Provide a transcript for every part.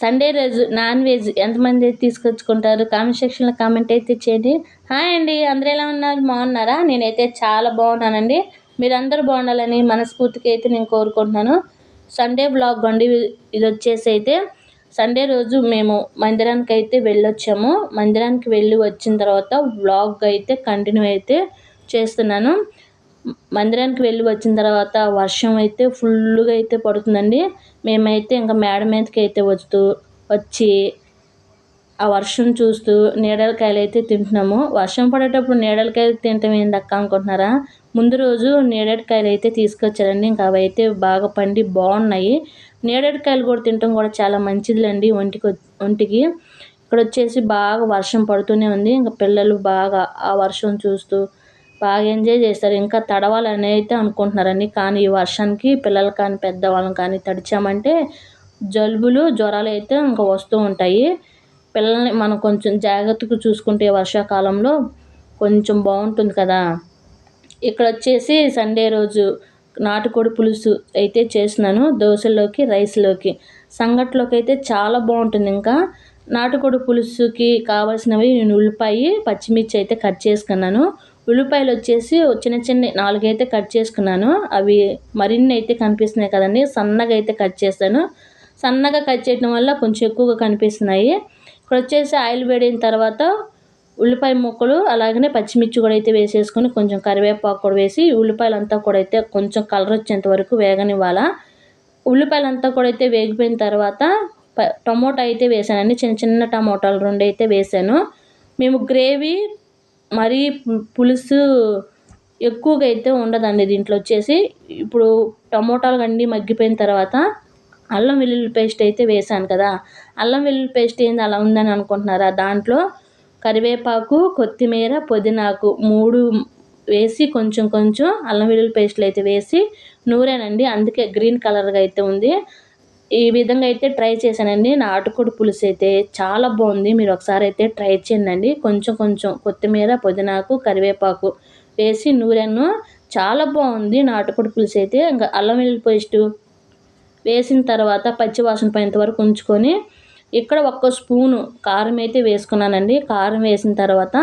Sunday రోజు non veg ఎంతమంది అయితే తీసుకొచ్చుకుంటారు? కామెంట్ సెక్షన్లో కామెంట్ అయితే చేయండి. హాయ్ అండి అందరూ ఎలా ఉన్నారు? బాగున్నారా? నేనైతే చాలా బాగున్నానండి. మీరందరూ బాగుండాలని మనస్ఫూర్తిగా అయితే నేను కోరుకుంటున్నాను. సండే బ్లాగ్ అండి ఇది వచ్చేసి అయితే సండే రోజు మేము మందిరానికి అయితే వెళ్ళొచ్చాము. మందిరానికి వెళ్ళి వచ్చిన తర్వాత బ్లాగ్ అయితే కంటిన్యూ అయితే చేస్తున్నాను. మందిరానికి వెళ్ళి వచ్చిన తర్వాత వర్షం అయితే ఫుల్గా అయితే పడుతుందండి. మేమైతే ఇంకా మేడ మీదకి అయితే వస్తూ వచ్చి ఆ వర్షం చూస్తూ నీడలకాయలు అయితే తింటున్నాము. వర్షం పడేటప్పుడు నీడలకాయలు తింటాం ఏందక్క అనుకుంటున్నారా? ముందు రోజు నీడకాయలు అయితే తీసుకొచ్చారండి. ఇంకా అవి అయితే బాగా పండి బాగున్నాయి. నీడడికాయలు కూడా తినటం కూడా చాలా మంచిదిలేండి ఒంటికి ఒంటికి. ఇక్కడ వచ్చేసి బాగా వర్షం పడుతూనే ఉంది. ఇంకా పిల్లలు బాగా ఆ వర్షం చూస్తూ బాగా ఎంజాయ్ చేస్తారు. ఇంకా తడవాలని అయితే అనుకుంటున్నారండి. కానీ ఈ వర్షానికి పిల్లలు కానీ పెద్దవాళ్ళని కానీ తడిచామంటే జలుబులు జ్వరాలు అయితే ఇంకా వస్తూ ఉంటాయి. పిల్లల్ని మనం కొంచెం జాగ్రత్తగా చూసుకుంటే వర్షాకాలంలో కొంచెం బాగుంటుంది కదా. ఇక్కడ వచ్చేసి సండే రోజు నాటుకోడి పులుసు అయితే చేసినాను దోశల్లోకి రైస్లోకి. సంగట్లోకి అయితే చాలా బాగుంటుంది. ఇంకా నాటుకోడి పులుసుకి కావాల్సినవి నేను ఉల్లిపాయ పచ్చిమిర్చి అయితే కట్ చేసుకున్నాను. ఉల్లిపాయలు వచ్చేసి చిన్న చిన్న నాలుగైతే కట్ చేసుకున్నాను. అవి మరిన్ని అయితే కనిపిస్తున్నాయి కదండి. సన్నగా అయితే కట్ చేశాను. సన్నగా కట్ చేయడం వల్ల కొంచెం ఎక్కువగా కనిపిస్తున్నాయి. ఇక్కడ వచ్చేసి ఆయిల్ వేడిన తర్వాత ఉల్లిపాయ ముక్కలు అలాగనే పచ్చిమిర్చి కూడా అయితే వేసేసుకొని కొంచెం కరివేపాకు కూడా వేసి ఉల్లిపాయలు అంతా కూడా అయితే కొంచెం కలర్ వచ్చేంత వరకు వేగనివ్వాలా. ఉల్లిపాయలు అంతా కూడా అయితే వేగిపోయిన తర్వాత టమోటా అయితే వేసానండి. చిన్న చిన్న టమోటాలు రెండు అయితే వేసాను. మేము గ్రేవీ మరీ పులుసు ఎక్కువగా అయితే ఉండదండి దీంట్లో వచ్చేసి. ఇప్పుడు టమోటాలు అన్నీ మగ్గిపోయిన తర్వాత అల్లం వెల్లుల్లి పేస్ట్ అయితే వేసాను కదా. అల్లం వెల్లుల్లి పేస్ట్ ఏంది అలా ఉందని అనుకుంటున్నారా? దాంట్లో కరివేపాకు కొత్తిమీర పుదీనాకు మూడు వేసి కొంచెం కొంచెం అల్లం వెల్లుల్లి పేస్ట్లు అయితే వేసి నూరేనండి. అందుకే గ్రీన్ కలర్గా అయితే ఉంది. ఈ విధంగా అయితే ట్రై చేశానండి. నాటుకోడి పులుసు అయితే చాలా బాగుంది. మీరు ఒకసారి అయితే ట్రై చేయండి కొంచెం కొంచెం కొత్తిమీర పుదీనాకు కరివేపాకు వేసి నూరాను చాలా బాగుంది నాటుకోడి పులుసు అయితే ఇంకా అల్లం వెల్లుల్లి పేస్టు వేసిన తర్వాత పచ్చివాసన పోయేంత వరకు ఉంచుకొని ఇక్కడ ఒక్క స్పూను కారం అయితే వేసుకున్నానండి. కారం వేసిన తర్వాత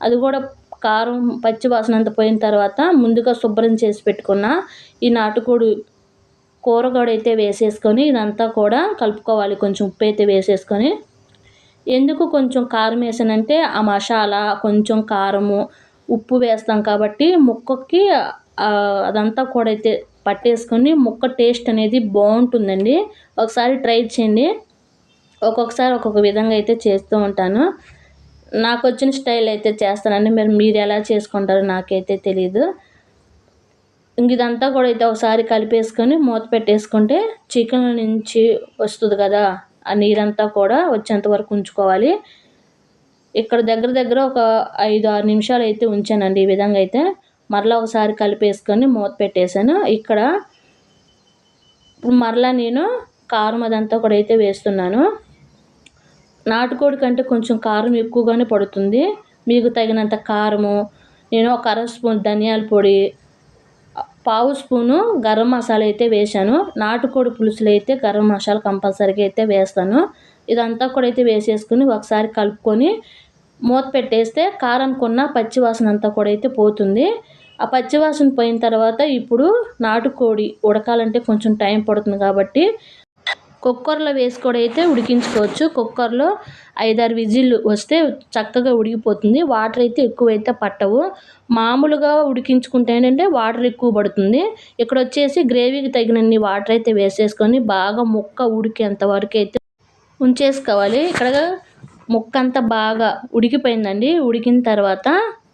అది కూడా కారం పచ్చివాసన అంత పోయిన తర్వాత ముందుగా శుభ్రం చేసి పెట్టుకున్న ఈ నాటుకోడి కూరగాడైతే అయితే వేసేసుకొని ఇదంతా కూడా కలుపుకోవాలి. కొంచెం ఉప్పు అయితే వేసేసుకొని. ఎందుకు కొంచెం కారం వేసానంటే ఆ మసాలా కొంచెం కారము ఉప్పు వేస్తాం కాబట్టి ముక్కకి అదంతా కూడా అయితే పట్టేసుకొని ముక్క టేస్ట్ అనేది బాగుంటుందండి. ఒకసారి ట్రై చేయండి. ఒక్కొక్కసారి ఒక్కొక్క విధంగా అయితే చేస్తూ ఉంటాను. నాకు వచ్చిన స్టైల్ అయితే చేస్తానండి. మీరు మీరు ఎలా చేసుకుంటారో నాకైతే తెలియదు ఇంక ఇదంతా కూడా అయితే ఒకసారి కలిపేసుకొని మూత పెట్టేసుకుంటే చికెన్ నుంచి వస్తుంది కదా ఆ నీరంతా కూడా వచ్చేంత వరకు ఉంచుకోవాలి. ఇక్కడ దగ్గర దగ్గర ఒక ఐదు ఆరు నిమిషాలు అయితే ఉంచానండి ఈ విధంగా అయితే. మరలా ఒకసారి కలిపేసుకొని మూత పెట్టేశాను. ఇక్కడ మరలా నేను కారం అదంతా కూడా అయితే వేస్తున్నాను. నాటుకోడి కంటే కొంచెం కారం ఎక్కువగానే పడుతుంది. మీకు తగినంత కారము నేను ఒక అర స్పూన్ ధనియాల పొడి పావు స్పూను గరం మసాలా అయితే వేసాను నాటుకోడి పులుసులు అయితే గరం మసాలా కంపల్సరీగా అయితే వేస్తాను. ఇదంతా కూడా అయితే వేసేసుకుని ఒకసారి కలుపుకొని మూత పెట్టేస్తే కారం కొన్న పచ్చివాసన అంతా కూడా అయితే పోతుంది. ఆ పచ్చివాసన పోయిన తర్వాత ఇప్పుడు నాటుకోడి ఉడకాలంటే కొంచెం టైం పడుతుంది కాబట్టి కుక్కర్లో వేసి కూడా అయితే ఉడికించుకోవచ్చు. కుక్కర్లో ఐదారు విజిల్లు వస్తే చక్కగా ఉడికిపోతుంది. వాటర్ అయితే ఎక్కువైతే పట్టవు. మామూలుగా ఉడికించుకుంటే ఏంటంటే వాటర్ ఎక్కువ పడుతుంది. ఇక్కడ వచ్చేసి గ్రేవీకి తగినన్ని వాటర్ అయితే వేసేసుకొని బాగా ముక్క ఉడికేంత వరకు అయితే ఉంచేసుకోవాలి. ఇక్కడ ముక్క అంతా బాగా ఉడికిపోయిందండి. ఉడికిన తర్వాత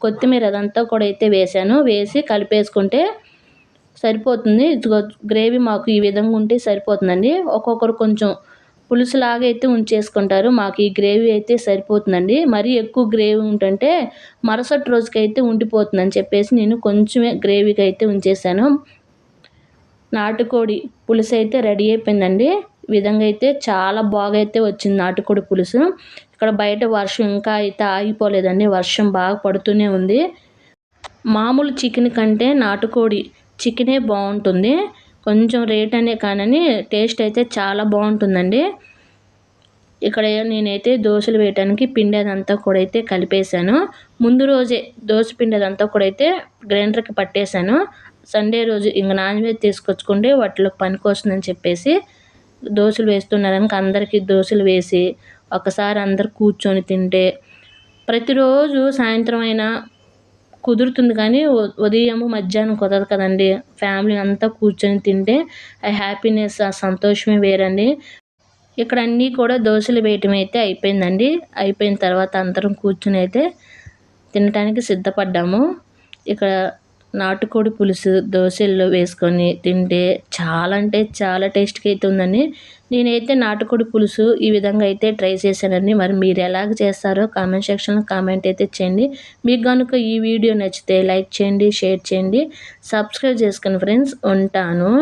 కొత్తిమీర అదంతా కూడా అయితే వేసాను. వేసి కలిపేసుకుంటే సరిపోతుంది. గ్రేవీ మాకు ఈ విధంగా ఉంటే సరిపోతుందండి. ఒక్కొక్కరు కొంచెం పులుసులాగా అయితే ఉంచేసుకుంటారు. మాకు ఈ గ్రేవీ అయితే సరిపోతుందండి. మరీ ఎక్కువ గ్రేవీ ఉంటుంటే మరుసటి రోజుకైతే ఉండిపోతుందని చెప్పేసి నేను కొంచెమే గ్రేవీకి అయితే ఉంచేసాను. నాటుకోడి పులుసు అయితే రెడీ అయిపోయిందండి. ఈ విధంగా అయితే చాలా బాగా అయితే వచ్చింది నాటుకోడి పులుసు. ఇక్కడ బయట వర్షం ఇంకా అయితే ఆగిపోలేదండి. వర్షం బాగా పడుతూనే ఉంది. మామూలు చికెన్ కంటే నాటుకోడి చికెనే బాగుంటుంది. కొంచెం రేట్ అనే కానీ టేస్ట్ అయితే చాలా బాగుంటుందండి. ఇక్కడ నేనైతే దోశలు వేయటానికి పిండి అదంతా కూడా అయితే కలిపేశాను. ముందు రోజే దోశ పిండి అదంతా కూడా అయితే గ్రైండర్కి పట్టేశాను. సండే రోజు ఇంక నాన్ వెజ్ తీసుకొచ్చుకుంటే వాటిలో పనికొస్తుందని చెప్పేసి దోశలు వేస్తున్నారని అందరికీ దోశలు వేసి ఒకసారి అందరు కూర్చొని తింటే ప్రతిరోజు సాయంత్రం అయినా కుదురుతుంది కానీ ఉదయం మధ్యాహ్నం కుదరదు కదండి. ఫ్యామిలీ అంతా కూర్చొని తింటే ఆ హ్యాపీనెస్ ఆ సంతోషమే వేరండి. ఇక్కడ అన్నీ కూడా దోశలు వేయటం అయితే అయిపోయిందండి. అయిపోయిన తర్వాత అందరం కూర్చుని అయితే తినటానికి సిద్ధపడ్డాము. ఇక్కడ నాటుకోడి పులుసు దోశల్లో వేసుకొని తింటే చాలా అంటే చాలా టేస్ట్గా అయితే నేనైతే నాటుకోడి పులుసు ఈ విధంగా అయితే ట్రై చేశానండి. మరి మీరు ఎలాగ చేస్తారో కామెంట్ సెక్షన్లో కామెంట్ అయితే చేయండి. మీకు కనుక ఈ వీడియో నచ్చితే లైక్ చేయండి షేర్ చేయండి. సబ్స్క్రైబ్ చేసుకుని ఫ్రెండ్స్ ఉంటాను.